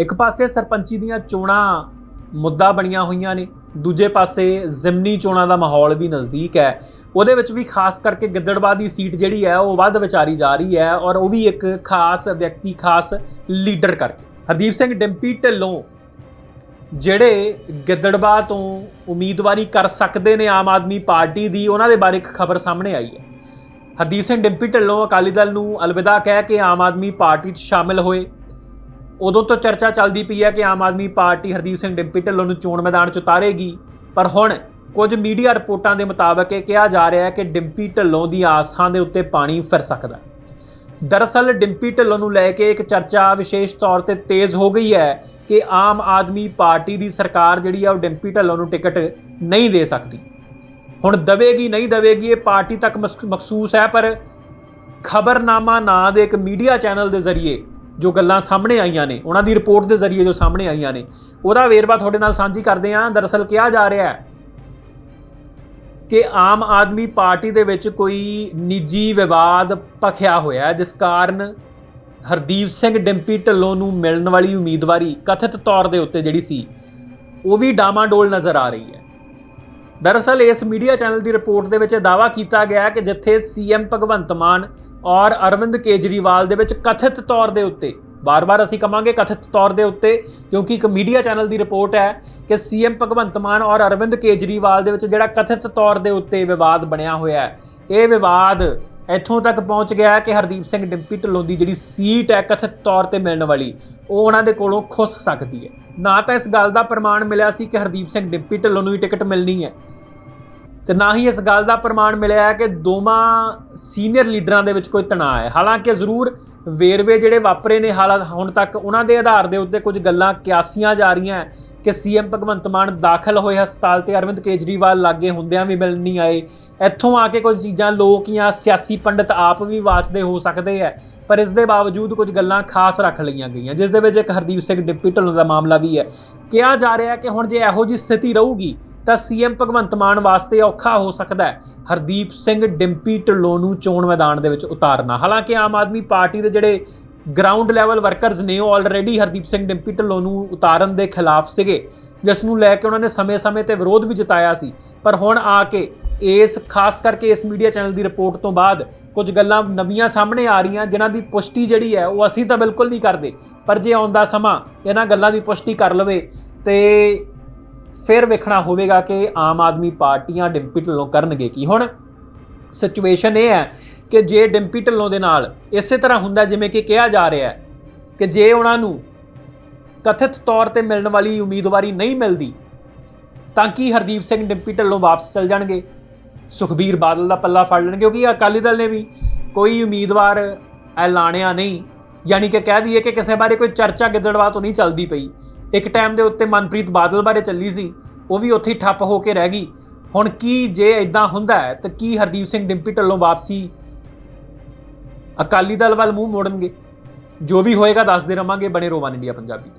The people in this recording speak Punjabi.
ਇੱਕ ਪਾਸੇ ਸਰਪੰਚੀ ਦੀਆਂ ਚੋਣਾਂ ਮੁੱਦਾ ਬਣੀਆਂ ਹੋਈਆਂ ਨੇ, ਦੂਜੇ ਪਾਸੇ ਜ਼ਿਮਨੀ ਚੋਣਾਂ ਦਾ ਮਾਹੌਲ ਵੀ ਨਜ਼ਦੀਕ ਹੈ। ਉਹਦੇ ਵਿੱਚ ਵੀ ਖਾਸ ਕਰਕੇ ਗਿੱਦੜਬਾਹ ਦੀ ਸੀਟ ਜਿਹੜੀ ਹੈ, ਉਹ ਵੱਧ ਵਿਚਾਰੀ ਜਾ ਰਹੀ ਹੈ ਔਰ ਉਹ ਵੀ ਇੱਕ ਖਾਸ ਵਿਅਕਤੀ, ਖਾਸ ਲੀਡਰ ਕਰਕੇ। ਹਰਦੀਪ ਸਿੰਘ ਡਿੰਪੀ ਢਿੱਲੋਂ ਜਿਹੜੇ ਗਿੱਦੜਬਾਹ ਤੋਂ ਉਮੀਦਵਾਰੀ ਕਰ ਸਕਦੇ ਨੇ ਆਮ ਆਦਮੀ ਪਾਰਟੀ ਦੀ, ਉਹਨਾਂ ਦੇ ਬਾਰੇ ਇੱਕ ਖਬਰ ਸਾਹਮਣੇ ਆਈ ਹੈ। ਹਰਦੀਪ ਸਿੰਘ ਡਿੰਪੀ ਢਿੱਲੋਂ ਅਕਾਲੀ ਦਲ ਨੂੰ ਅਲਵਿਦਾ ਕਹਿ ਕੇ ਆਮ ਆਦਮੀ ਪਾਰਟੀ 'ਚ ਸ਼ਾਮਿਲ ਹੋਏ। ਉਦੋਂ ਤੋਂ ਚਰਚਾ ਚੱਲਦੀ ਪਈ ਹੈ ਕਿ ਆਮ ਆਦਮੀ ਪਾਰਟੀ ਹਰਦੀਪ ਸਿੰਘ ਡਿੰਪੀ ਢਿੱਲੋਂ ਨੂੰ ਚੋਣ ਮੈਦਾਨ 'ਚ ਉਤਾਰੇਗੀ। ਪਰ ਹੁਣ ਕੁਝ ਮੀਡੀਆ ਰਿਪੋਰਟਾਂ ਦੇ ਮੁਤਾਬਕ ਇਹ ਕਿਹਾ ਜਾ ਰਿਹਾ ਹੈ ਕਿ ਡਿੰਪੀ ਢਿੱਲੋਂ ਦੀ ਆਸਾਂ ਦੇ ਉੱਤੇ ਪਾਣੀ ਫਿਰ ਸਕਦਾ ਦਰਅਸਲ ਡਿੰਪੀ ਢਿੱਲੋਂ ਨੂੰ ਲੈ ਕੇ ਇੱਕ ਚਰਚਾ ਵਿਸ਼ੇਸ਼ ਤੌਰ ਤੇ ਤੇਜ਼ ਹੋ ਗਈ ਹੈ ਕਿ ਆਮ ਆਦਮੀ ਪਾਰਟੀ ਦੀ ਸਰਕਾਰ ਜਿਹੜੀ ਆ ਉਹ ਡਿੰਪੀ ਢਿੱਲੋਂ ਨੂੰ ਟਿਕਟ ਨਹੀਂ ਦੇ ਸਕਦੀ। ਹੁਣ ਦਵੇਗੀ ਨਹੀਂ ਦਵੇਗੀ ਇਹ ਪਾਰਟੀ ਤੱਕ ਮਸ- ਮਖਸੂਸ ਹੈ, ਪਰ ਖਬਰਨਾਮਾ ਨਾਂ ਦੇ ਇੱਕ ਮੀਡੀਆ ਚੈਨਲ ਦੇ ਜ਼ਰੀਏ ਜੋ ਗੱਲਾਂ ਸਾਹਮਣੇ ਆਈਆਂ ਨੇ, ਉਹਨਾਂ ਦੀ ਰਿਪੋਰਟ ਦੇ ਜ਼ਰੀਏ ਜੋ ਸਾਹਮਣੇ ਆਈਆਂ ਨੇ, ਉਹਦਾ ਵੇਰਵਾ ਤੁਹਾਡੇ ਨਾਲ ਸਾਂਝੀ ਕਰਦੇ ਹਾਂ। ਦਰਅਸਲ ਕਿਹਾ ਜਾ ਰਿਹਾ ਹੈ ਕਿ ਆਮ ਆਦਮੀ ਪਾਰਟੀ ਦੇ ਵਿੱਚ ਕੋਈ ਨਿੱਜੀ ਵਿਵਾਦ ਭਖਿਆ ਹੋਇਆ ਜਿਸ ਕਾਰਨ ਹਰਦੀਪ ਸਿੰਘ ਡਿੰਪੀ ਢਿੱਲੋਂ ਨੂੰ ਮਿਲਣ ਵਾਲੀ ਉਮੀਦਵਾਰੀ ਕਥਿਤ ਤੌਰ ਦੇ ਉੱਤੇ ਜਿਹੜੀ ਸੀ, ਉਹ ਵੀ ਡਾਮਾਡੋਲ ਨਜ਼ਰ ਆ ਰਹੀ ਹੈ। ਦਰਅਸਲ ਇਸ ਮੀਡੀਆ ਚੈਨਲ ਦੀ ਰਿਪੋਰਟ ਦੇ ਵਿੱਚ ਇਹ ਦਾਵਾ ਕੀਤਾ ਗਿਆ ਕਿ ਜਿੱਥੇ ਸੀਐਮ ਭਗਵੰਤ ਮਾਨ ਔਰ ਅਰਵਿੰਦ ਕੇਜਰੀਵਾਲ ਦੇ ਵਿੱਚ ਕਥਿਤ ਤੌਰ ਦੇ ਉੱਤੇ ਬਾਰ-ਬਾਰ ਅਸੀਂ ਕਵਾਂਗੇ ਕਥਿਤ ਤੌਰ ਦੇ ਉੱਤੇ, ਕਿਉਂਕਿ ਇੱਕ ਮੀਡੀਆ ਚੈਨਲ ਦੀ ਰਿਪੋਰਟ ਹੈ ਕਿ ਸੀਐਮ ਭਗਵੰਤ ਮਾਨ ਔਰ ਅਰਵਿੰਦ ਕੇਜਰੀਵਾਲ ਦੇ ਵਿੱਚ ਜਿਹੜਾ ਕਥਿਤ ਤੌਰ ਦੇ ਉੱਤੇ ਵਿਵਾਦ ਬਣਿਆ ਹੋਇਆ ਹੈ। ਇਹ ਵਿਵਾਦ ਇੱਥੋਂ ਤੱਕ ਪਹੁੰਚ ਗਿਆ ਕਿ ਹਰਦੀਪ ਸਿੰਘ ਡਿੰਪੀ ਢਿੱਲੋਂ ਦੀ ਜਿਹੜੀ ਸੀਟ ਹੈ ਕਥਿਤ ਤੌਰ ਤੇ ਮਿਲਣ ਵਾਲੀ, ਉਹ ਉਹਨਾਂ ਦੇ ਕੋਲੋਂ ਖੁੱਸ ਸਕਦੀ ਹੈ। ਨਾ ਤਾਂ ਇਸ ਗੱਲ ਦਾ ਪ੍ਰਮਾਣ ਮਿਲਿਆ ਸੀ ਕਿ ਹਰਦੀਪ ਸਿੰਘ ਡਿੰਪੀ ਢਿੱਲੋਂ ਨੂੰ ਹੀ ਟਿਕਟ ਮਿਲਣੀ ਹੈ। ਤੇ ਨਾ ਹੀ ਇਸ ਗੱਲ ਦਾ ਪ੍ਰਮਾਣ ਮਿਲਿਆ ਹੈ ਕਿ ਦੋਵਾਂ ਸੀਨੀਅਰ ਲੀਡਰਾਂ ਦੇ ਵਿੱਚ ਕੋਈ ਤਣਾਅ ਹੈ। ਹਾਲਾਂਕਿ ਜ਼ਰੂਰ ਵੇਰਵੇ ਜਿਹੜੇ ਵਾਪਰੇ ਨੇ ਹਾਲਾਤ ਹੁਣ ਤੱਕ ਉਹਨਾਂ ਦੇ ਆਧਾਰ ਦੇ ਉੱਤੇ ਕੁਝ ਗੱਲਾਂ ਕਿਆਸੀਆਂ ਜਾ ਰਹੀਆਂ ਹੈ ਕਿ ਸੀਐਮ ਭਗਵੰਤ ਮਾਨ ਦਾਖਲ ਹੋਏ ਹਸਪਤਾਲ ਤੇ ਅਰਵਿੰਦ ਕੇਜਰੀਵਾਲ ਲਾਗੇ ਹੁੰਦਿਆਂ ਵੀ ਮਿਲਣ ਨਹੀਂ ਆਏ। ਇੱਥੋਂ ਆ ਕੇ ਕੁਝ ਚੀਜ਼ਾਂ ਲੋਕ ਜਾਂ ਸਿਆਸੀ ਪੰਡਤ ਆਪ ਵੀ ਵਾਚਦੇ ਹੋ ਸਕਦੇ ਹੈ, ਪਰ ਇਸ ਦੇ ਬਾਵਜੂਦ ਕੁਝ ਗੱਲਾਂ ਖਾਸ ਰੱਖ ਲਈਆਂ ਗਈਆਂ, ਜਿਸ ਦੇ ਵਿੱਚ ਇੱਕ ਹਰਦੀਪ ਸਿੰਘ ਡਿਪਟੀ ਢਿੱਲੋਂ ਦਾ ਮਾਮਲਾ ਵੀ ਹੈ। ਕਿਹਾ ਜਾ ਰਿਹਾ ਕਿ ਹੁਣ ਜੇ ਇਹੋ ਜੀ ਸਥਿਤੀ ਰਹੂਗੀ ਤਾਂ ਸੀਐਮ ਭਗਵੰਤ ਮਾਨ ਵਾਸਤੇ ਔਖਾ ਹੋ ਸਕਦਾ ਹੈ। ਹਰਦੀਪ ਸਿੰਘ ਡਿੰਪੀ ਢਿੱਲੋਂ ਨੂੰ ਚੋਣ ਮੈਦਾਨ ਦੇ ਵਿੱਚ ਉਤਾਰਨਾ। ਹਾਲਾਂਕਿ ਆਮ ਆਦਮੀ ਪਾਰਟੀ ਦੇ ਜਿਹੜੇ ਗਰਾਊਂਡ ਲੈਵਲ ਵਰਕਰਸ ਨੇ, ਉਹ ਆਲਰੇਡੀ ਹਰਦੀਪ ਸਿੰਘ ਡਿੰਪੀ ਢਿੱਲੋਂ ਨੂੰ ਉਤਾਰਨ ਦੇ ਖਿਲਾਫ ਸੀਗੇ। ਜਿਸ ਨੂੰ ਲੈ ਕੇ ਉਹਨਾਂ ਨੇ ਸਮੇਂ-ਸਮੇਂ ਤੇ ਵਿਰੋਧ ਵੀ ਜਤਾਇਆ ਸੀ। ਪਰ ਹੁਣ ਆ ਕੇ ਇਸ, ਖਾਸ ਕਰਕੇ ਇਸ ਮੀਡੀਆ ਚੈਨਲ ਦੀ ਰਿਪੋਰਟ ਤੋਂ ਬਾਅਦ ਕੁਝ ਗੱਲਾਂ ਨਵੀਆਂ ਸਾਹਮਣੇ ਆ ਰਹੀਆਂ, ਜਿਨ੍ਹਾਂ ਦੀ ਪੁਸ਼ਟੀ ਜਿਹੜੀ ਹੈ, ਉਹ ਅਸੀਂ ਤਾਂ ਬਿਲਕੁਲ ਨਹੀਂ ਕਰਦੇ। ਪਰ ਜੇ ਆਉਂਦਾ ਸਮਾਂ ਇਹਨਾਂ ਗੱਲਾਂ ਦੀ ਪੁਸ਼ਟੀ ਕਰ ਲਵੇ, ਤੇ ਫਿਰ ਵੇਖਣਾ ਹੋਵੇਗਾ ਕਿ ਆਮ ਆਦਮੀ ਪਾਰਟੀਆਂ ਡਿੰਪੀ ਢਿੱਲੋਂ ਕਰਨਗੇ ਕੀ। ਹੁਣ ਸਿਚੁਏਸ਼ਨ ਇਹ ਹੈ ਕਿ ਜੇ ਡਿੰਪੀ ਢਿੱਲੋਂ ਦੇ ਨਾਲ ਇਸੇ ਤਰ੍ਹਾਂ ਹੁੰਦਾ ਜਿਵੇਂ ਕਿ ਕਿਹਾ ਜਾ ਰਿਹਾ ਹੈ ਕਿ ਜੇ ਉਹਨਾਂ ਨੂੰ ਕਥਿਤ ਤੌਰ ਤੇ ਮਿਲਣ ਵਾਲੀ ਉਮੀਦਵਾਰੀ ਨਹੀਂ ਮਿਲਦੀ, ਤਾਂ ਕੀ ਹਰਦੀਪ ਸਿੰਘ ਡਿੰਪੀ ਢਿੱਲੋਂ ਵਾਪਸ ਚਲ ਜਾਣਗੇ? ਸੁਖਬੀਰ ਬਾਦਲ ਦਾ ਪੱਲਾ ਫੜ ਲੈਣਗੇ, ਕਿਉਂਕਿ ਅਕਾਲੀ ਦਲ ਨੇ ਵੀ ਕੋਈ ਉਮੀਦਵਾਰ ਐਲਾਨਿਆ ਨਹੀਂ। ਯਾਨੀ ਕਿ ਕਹਿ ਦਈਏ ਕਿ ਕਿਸੇ ਬਾਰੇ ਕੋਈ ਚਰਚਾ ਗਿੱਦੜਵਾ ਤੋਂ ਨਹੀਂ ਚੱਲਦੀ ਪਈ। ਇੱਕ ਟਾਈਮ ਦੇ ਉੱਤੇ ਮਨਪ੍ਰੀਤ ਬਾਦਲ ਬਾਰੇ ਚੱਲੀ ਸੀ, ਉਹ ਵੀ ਉੱਥੇ ਹੀ ਠੱਪ ਹੋ ਕੇ ਰਹਿ ਗਈ। ਹੁਣ ਕੀ ਜੇ ਇਦਾਂ ਹੁੰਦਾ ਹੈ, ਤਾਂ ਕੀ ਹਰਦੀਪ ਸਿੰਘ ਡਿੰਪੀ ਢੱਲੋਂ ਵਾਪਸੀ ਅਕਾਲੀ ਦਲ ਵੱਲ ਮੂੰਹ ਮੋੜਨਗੇ? ਜੋ ਵੀ ਹੋਏਗਾ ਦੱਸਦੇ ਰਵਾਂਗੇ, ਬਣੇ ਰੋਵਾਨ ਇੰਡੀਆ ਪੰਜਾਬੀ।